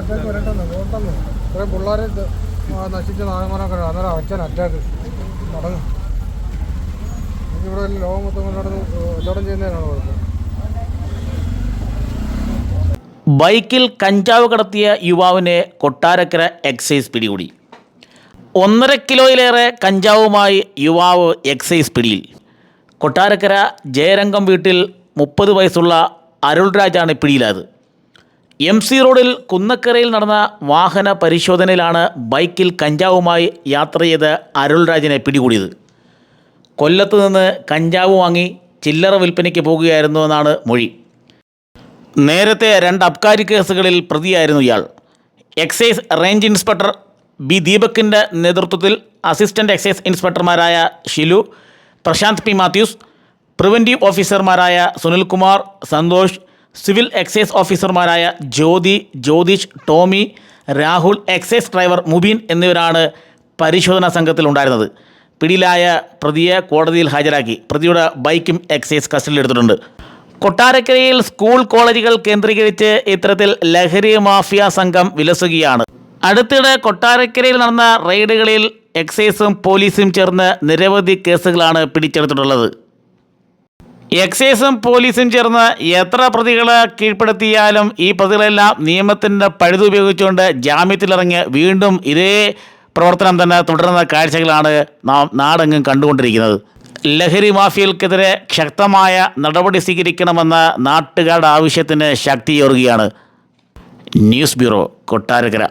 Attack വരട്ടെന്ന് പോട്ടെന്ന് ഇത്രയും പിള്ളേരെ നശിച്ച നായന്മാരൊക്കെ അന്നേരം അച്ഛൻ അറ്റാക്ക് നടന്നു. ഇവിടെ ലോകം മൊത്തം നടന്നു കച്ചവടം ചെയ്യുന്നതിനാണ് കുഴപ്പം ബൈക്കിൽ കഞ്ചാവ് കടത്തിയ യുവാവിനെ കൊട്ടാരക്കര എക്സൈസ് പിടികൂടി. ഒന്നര കിലോയിലേറെ കഞ്ചാവുമായി യുവാവ് എക്സൈസ് പിടിയിൽ. കൊട്ടാരക്കര ജയരംഗം വീട്ടിൽ മുപ്പത് വയസ്സുള്ള അരുൾരാജാണ് പിടിയിലായത്. എം സി റോഡിൽ കുന്നക്കരയിൽ നടന്ന വാഹന പരിശോധനയിലാണ് ബൈക്കിൽ കഞ്ചാവുമായി യാത്ര ചെയ്ത് അരുൾരാജിനെ പിടികൂടിയത്. കൊല്ലത്ത് നിന്ന് കഞ്ചാവ് വാങ്ങി ചില്ലറ വിൽപ്പനയ്ക്ക് പോകുകയായിരുന്നു എന്നാണ് മൊഴി. നേരത്തെ രണ്ട് അബ്കാരി കേസുകളിൽ പ്രതിയായിരുന്നു ഇയാൾ. എക്സൈസ് റേഞ്ച് ഇൻസ്പെക്ടർ ബി ദീപക്കിന്റെ നേതൃത്വത്തിൽ അസിസ്റ്റന്റ് എക്സൈസ് ഇൻസ്പെക്ടർമാരായ ഷിലു പ്രശാന്ത് പി മാത്യൂസ് പ്രിവന്റീവ് ഓഫീസർമാരായ സുനിൽകുമാർ സന്തോഷ് സിവിൽ എക്സൈസ് ഓഫീസർമാരായ ജ്യോതി ജ്യോതിഷ് ടോമി രാഹുൽ എക്സൈസ് ഡ്രൈവർ മുബീൻ എന്നിവരാണ് പരിശോധനാ സംഘത്തിലുണ്ടായിരുന്നത്. പിടിയിലായ പ്രതിയെ കോടതിയിൽ ഹാജരാക്കി. പ്രതിയുടെ ബൈക്കും എക്സൈസ് കസ്റ്റഡിയിലെടുത്തിട്ടുണ്ട് കൊട്ടാരക്കരയിൽ സ്കൂൾ കോളേജുകൾ കേന്ദ്രീകരിച്ച് ഇത്തരത്തിൽ ലഹരി മാഫിയ സംഘം വിലസുകയാണ്. അടുത്തിടെ കൊട്ടാരക്കരയിൽ നടന്ന റെയ്ഡുകളിൽ എക്സൈസും പോലീസും ചേർന്ന് നിരവധി കേസുകളാണ് പിടിച്ചെടുത്തിട്ടുള്ളത്. എക്സൈസും പോലീസും ചേർന്ന് എത്ര പ്രതികളെ കീഴ്പ്പെടുത്തിയാലും ഈ പ്രതികളെല്ലാം നിയമത്തിന്റെ പഴുത് ഉപയോഗിച്ചുകൊണ്ട് ജാമ്യത്തിലിറങ്ങി വീണ്ടും ഇതേ പ്രവർത്തനം തന്നെ തുടരുന്ന കാഴ്ചകളാണ് നാം നാടെങ്ങും കണ്ടുകൊണ്ടിരിക്കുന്നത്. ലഹരി മാഫിയകൾക്കെതിരെ ശക്തമായ നടപടി സ്വീകരിക്കണമെന്ന നാട്ടുകാരുടെ ആവശ്യത്തിന് ശക്തിയേറുകയാണ്. News bureau Kottarakkara.